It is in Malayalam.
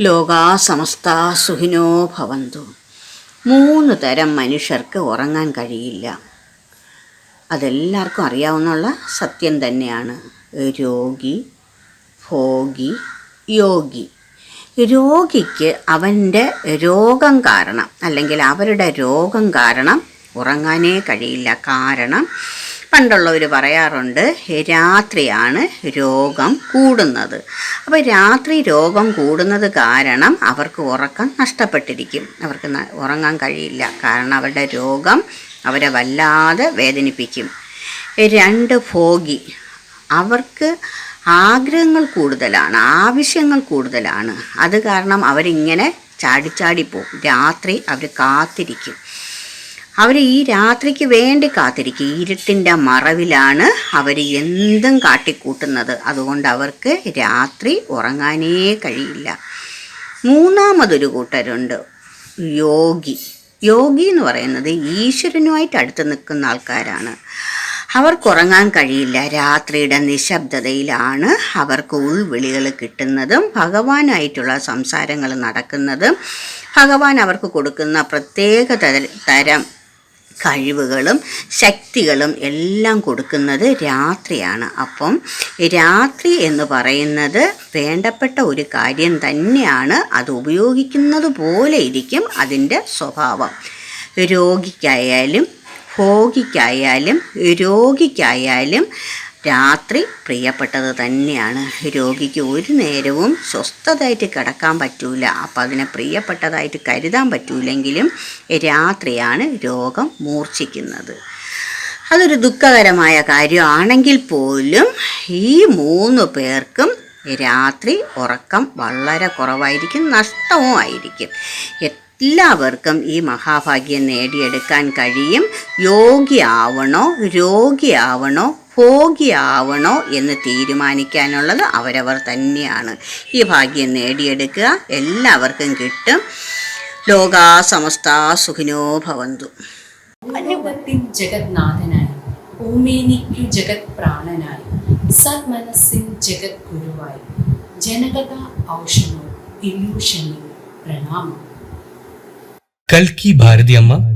ലോകാ സമസ്ത സുഖിനോ ഭവന്തു. മൂന്ന് തരം മനുഷ്യർക്ക് ഉറങ്ങാൻ കഴിയില്ല. അതെല്ലാവർക്കും അറിയാവുന്ന സത്യം തന്നെയാണ്. രോഗി ഭോഗി യോഗി. രോഗിക്ക് അവന്റെ രോഗം കാരണം അല്ലെങ്കിൽ അവരുടെ രോഗം കാരണം ഉറങ്ങാനേ കഴിയില്ല. കാരണം പണ്ടുള്ളവർ പറയാറുണ്ട് രാത്രിയാണ് രോഗം കൂടുന്നത്. അപ്പോൾ രാത്രി രോഗം കൂടുന്നത് കാരണം അവർക്ക് ഉറക്കം നഷ്ടപ്പെട്ടിരിക്കും. അവർക്ക് ഉറങ്ങാൻ കഴിയില്ല. കാരണം അവരുടെ രോഗം അവരെ വല്ലാതെ വേദനിപ്പിക്കും. രണ്ട് ഭോഗി അവർക്ക് ആഗ്രഹങ്ങൾ കൂടുതലാണ് ആവശ്യങ്ങൾ കൂടുതലാണ്. അത് കാരണം അവരിങ്ങനെ ചാടിച്ചാടി പോകും രാത്രി അവർ കാത്തിരിക്കും. അവർ ഈ രാത്രിക്ക് വേണ്ടി കാത്തിരിക്കും ഇരുട്ടിന്റെ മറവിലാണ് അവർ എന്തും കാട്ടിക്കൂട്ടുന്നത്. അതുകൊണ്ട് അവർക്ക് രാത്രി ഉറങ്ങാനേ കഴിയില്ല. മൂന്നാമതൊരു കൂട്ടരുണ്ട്. യോഗി. യോഗി എന്ന് പറയുന്നത് ഈശ്വരനുമായിട്ട് അടുത്ത് നിൽക്കുന്ന ആൾക്കാരാണ്. അവർക്ക് ഉറങ്ങാൻ കഴിയില്ല. രാത്രിയുടെ നിശബ്ദതയിലാണ് അവർക്ക് ഉൾവിളികൾ കിട്ടുന്നതും ഭഗവാനായിട്ടുള്ള സംസാരങ്ങൾ നടക്കുന്നതും ഭഗവാൻ അവർക്ക് കൊടുക്കുന്ന പ്രത്യേക തര- കഴിവുകളും ശക്തികളും എല്ലാം കൊടുക്കുന്നത് രാത്രിയാണ്. അപ്പം രാത്രി എന്ന് പറയുന്നത് വേണ്ടപ്പെട്ട ഒരു കാര്യം തന്നെയാണ്. അത് ഉപയോഗിക്കുന്നത് പോലെ ഇരിക്കും അതിന്റെ സ്വഭാവം. രോഗിക്കായാലും ഭോഗിക്കായാലും രോഗിക്കായാലും രാത്രി പ്രിയപ്പെട്ടത് തന്നെയാണ്. രോഗിക്ക് ഒരു നേരവും സ്വസ്ഥതായിട്ട് കിടക്കാൻ പറ്റൂല. അപ്പം അതിനെ പ്രിയപ്പെട്ടതായിട്ട് കരുതാൻ പറ്റൂലെങ്കിലും രാത്രിയാണ് രോഗം മൂർച്ഛിക്കുന്നത്. അതൊരു ദുഃഖകരമായ കാര്യമാണെങ്കിൽ പോലും ഈ മൂന്ന് പേർക്കും രാത്രി ഉറക്കം വളരെ കുറവായിരിക്കും നഷ്ടവും ആയിരിക്കും. എല്ലാവർക്കും ഈ മഹാഭാഗ്യം നേടിയെടുക്കാൻ കഴിയും. യോഗിയാവണോ രോഗിയാവണോ ഭോഗിയാവണോ എന്ന് തീരുമാനിക്കാനുള്ളത് അവരവർ തന്നെയാണ്. ഈ ഭാഗ്യം നേടിയെടുക്കുക എല്ലാവർക്കും കിട്ടും. ലോകാ സമസ്ത സുഖിനോ ഭവന്തു. അനുഭവത്തിൻ ജഗത്നാഥനായി ഓമേനിക്കു ജഗത് പ്രാണനായി സന്മനസ്സിൻ ജഗത് ഗുരുവായി ജനകഥ ഔഷധോ ഇല്യൂഷനിൽ പ്രണാമം. കൽക്കി ഭാരതിയമ്മ